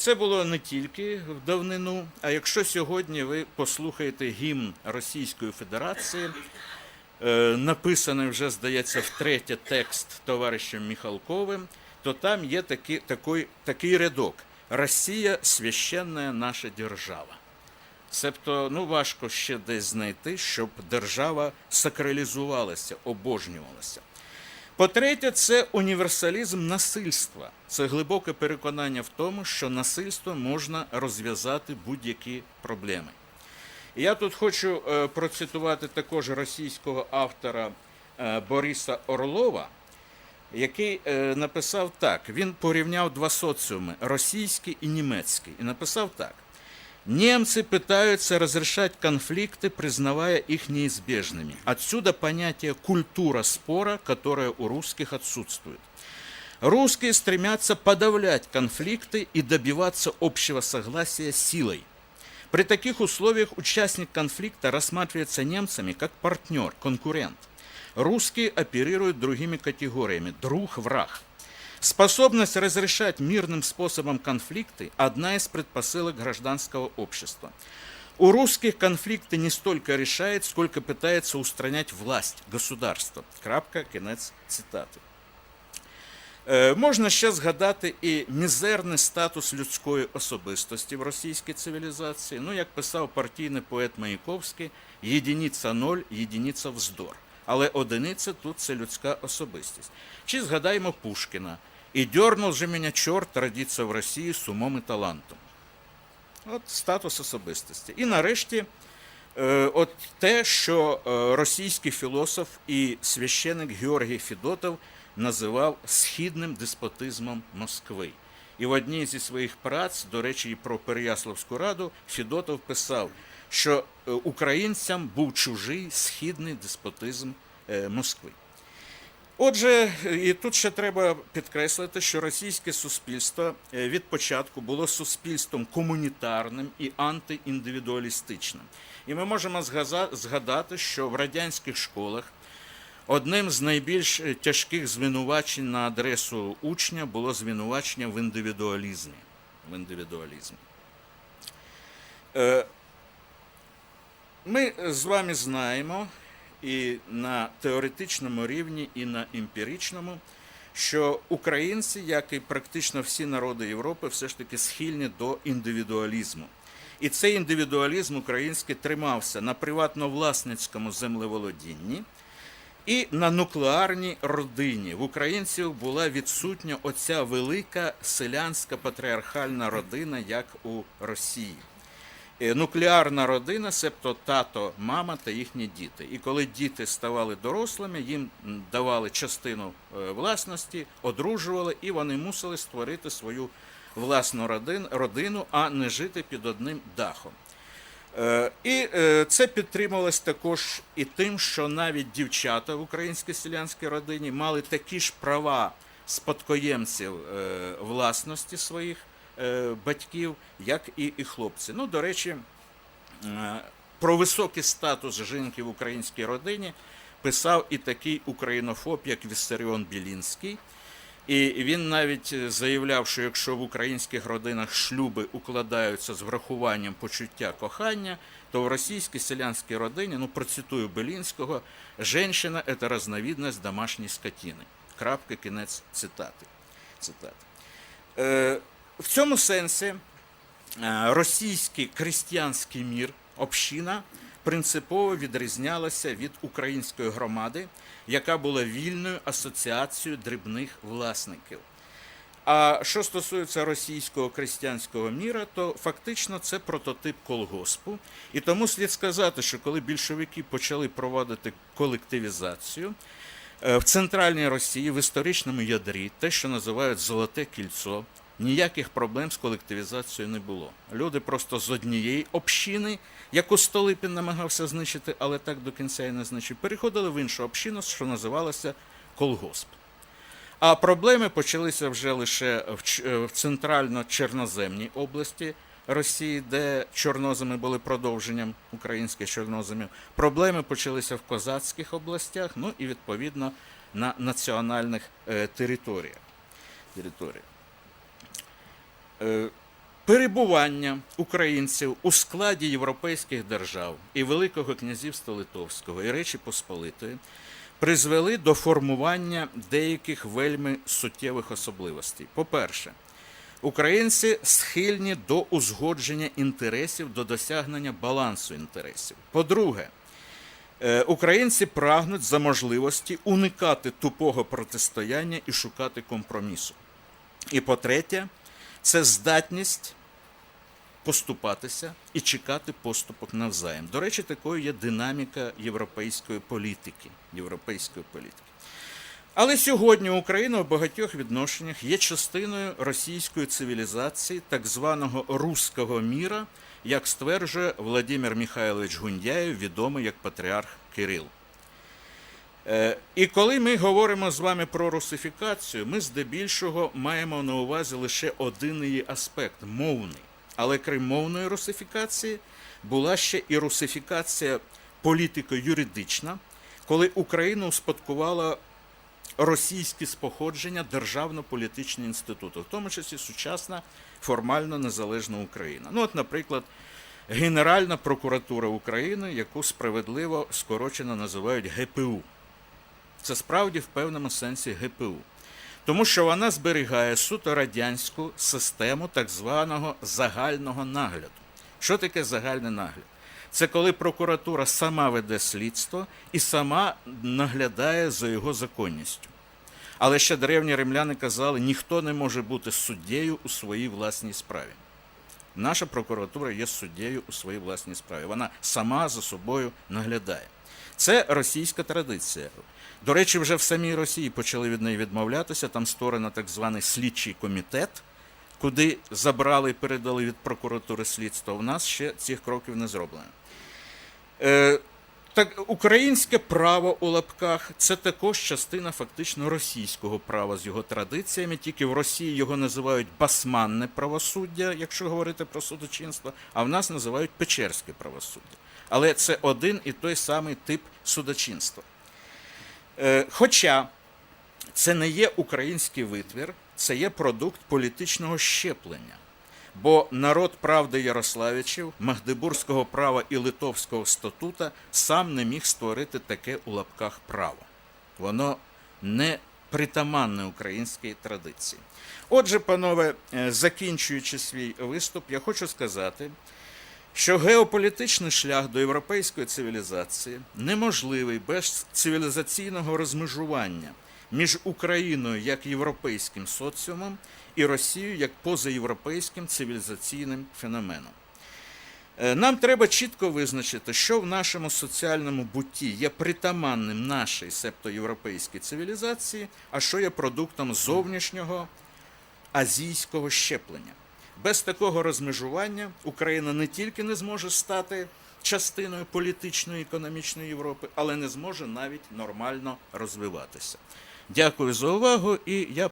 Це було не тільки в давнину, а якщо сьогодні ви послухаєте гімн Російської Федерації, е, написаний вже, здається, втретє текст товаришем Міхалковим, то там є такий, такий, такий рядок Росія священна наша держава. Себто, ну важко ще десь знайти, щоб держава сакралізувалася, обожнювалася. По-третє, це універсалізм насильства. Це глибоке переконання в тому, що насильство можна розв'язати будь-які проблеми. Я тут хочу е, процитувати також російського автора е, Бориса Орлова, який е, написав так: він порівняв два соціуми російський і німецький, і написав так. Немцы пытаются разрешать конфликты, признавая их неизбежными. Отсюда понятие культура спора, которое у русских отсутствует. Русские стремятся подавлять конфликты и добиваться общего согласия силой. При таких условиях участник конфликта рассматривается немцами как партнер, конкурент. Русские оперируют другими категориями – друг, враг. Способность разрешать мирным способом конфликты – одна из предпосылок гражданского общества. У русских конфликты не столько решает, сколько пытается устранять власть, государство. Крапка, кінець цитати. Е, Можна ще згадати і мізерний статус людської особистості в російській цивілізації. Ну, як писав партійний поет Маяковський, єдиниця ноль, єдиниця вздор. Але одиниця тут це людська особистість. Чи згадаємо Пушкіна? І дьорнув же мене чорт родиться в Росії з умом і талантом. От статус особистості. І нарешті, е, от те, що е, російський філософ і священик Георгій Федотов називав східним деспотизмом Москви. І в одній зі своїх праць, до речі, і про Переяславську раду, Федотов писав, що українцям був чужий східний деспотизм е, Москви. Отже, і тут ще треба підкреслити, що російське суспільство е, від початку було суспільством комунітарним і антиіндивідуалістичним. І ми можемо згадати, що в радянських школах одним з найбільш е, тяжких звинувачень на адресу учня було звинувачення в індивідуалізмі. В індивідуалізмі. Ми з вами знаємо і на теоретичному рівні, і на емпіричному, що українці, як і практично всі народи Європи, все ж таки схильні до індивідуалізму. І цей індивідуалізм український тримався на приватно-власницькому землеволодінні і на нуклеарній родині. В українців була відсутня оця велика селянська патріархальна родина, як у Росії. Е, Нуклеарна родина, себто тато, мама та їхні діти. І коли діти ставали дорослими, їм давали частину е, власності, одружували, і вони мусили створити свою власну родину, а не жити під одним дахом. Е, І це підтримувалось також і тим, що навіть дівчата в українській селянській родині мали такі ж права спадкоємців власності своїх батьків, як і, і хлопці. Ну, до речі, е, про високий статус жінки в українській родині писав і такий українофоб, як Віссаріон Білінський. І він навіть е, заявляв, що якщо в українських родинах шлюби укладаються з врахуванням почуття кохання, то в російській селянській родині, ну процитую Белінського, «женщина – це разновидность домашньої скотини. Крапка, кінець цитати. цитати. Е, в цьому сенсі е, російський християнський мір, община, принципово відрізнялася від української громади, яка була вільною асоціацією дрібних власників. А що стосується російського християнського міра, то фактично це прототип колгоспу. І тому слід сказати, що коли більшовики почали проводити колективізацію, е, в центральній Росії в історичному ядрі, те, що називають Золоте кільцо, ніяких проблем з колективізацією не було. Люди просто з однієї общини, яку Столипін намагався знищити, але так до кінця і не знищив, переходили в іншу общину, що називалася колгосп. А проблеми почалися вже лише е, в центрально-чорноземній області Росії, де чорноземи були продовженням українських чорноземів. Проблеми почалися в козацьких областях, ну і відповідно на національних е, територіях. територіях. Е, перебування українців у складі європейських держав і Великого князівства Литовського і Речі Посполитої призвели до формування деяких вельми суттєвих особливостей. По-перше, Українці схильні до узгодження інтересів, до досягнення балансу інтересів. По-друге, е, українці прагнуть за можливості уникати тупого протистояння і шукати компромісу. І по-третє, це здатність поступатися і чекати поступок навзаєм. До речі, такою є динаміка європейської політики. Європейської політики. Але сьогодні Україна в багатьох відношеннях є частиною російської цивілізації, так званого руського міра, як стверджує Владимир Михайлович Гундяєв, відомий як патріарх Кирил. Е, І коли ми говоримо з вами про русифікацію, ми здебільшого маємо на увазі лише один її аспект мовний. Але крім мовної русифікації, була ще і русифікація політико-юридична, коли Україну успадкувала російські споходження державно-політичні інститути, в тому числі сучасна формально незалежна Україна. Ну, от, наприклад, Генеральна прокуратура України, яку справедливо скорочено називають ГПУ. Це справді в певному сенсі ГПУ. Тому що вона зберігає суто радянську систему так званого загального нагляду. Що таке загальний нагляд? Це коли прокуратура сама веде слідство і сама наглядає за його законністю. Але ще древні римляни казали, ніхто не може бути суддєю у своїй власній справі. Наша прокуратура є суддєю у своїй власній справі. Вона сама за собою наглядає. Це російська традиція. До речі, вже в самій Росії почали від неї відмовлятися. Там створено так званий слідчий комітет, куди забрали і передали від прокуратури слідства. У нас ще цих кроків не зроблено. Е, так, українське право у лапках це також частина фактично російського права з його традиціями. Тільки в Росії його називають басманне правосуддя, якщо говорити про судочинство, а в нас називають печерське правосуддя. Але це один і той самий тип судочинства. Е, Хоча це не є український витвір, це є продукт політичного щеплення. Бо народ правди Ярославичів, Магдебурзького права і Литовського статута сам не міг створити таке у лапках право. Воно не притаманне українській традиції. Отже, панове, е, закінчуючи свій виступ, я хочу сказати, що геополітичний шлях до європейської цивілізації неможливий без цивілізаційного розмежування між Україною як європейським соціумом і Росією як позаєвропейським цивілізаційним феноменом. Е, Нам треба чітко визначити, що в нашому соціальному бутті є притаманним нашій, себто європейській цивілізації, а що є продуктом зовнішнього азійського щеплення. Без такого розмежування Україна не тільки не зможе стати частиною політичної і економічної Європи, але не зможе навіть нормально розвиватися. Дякую за увагу і я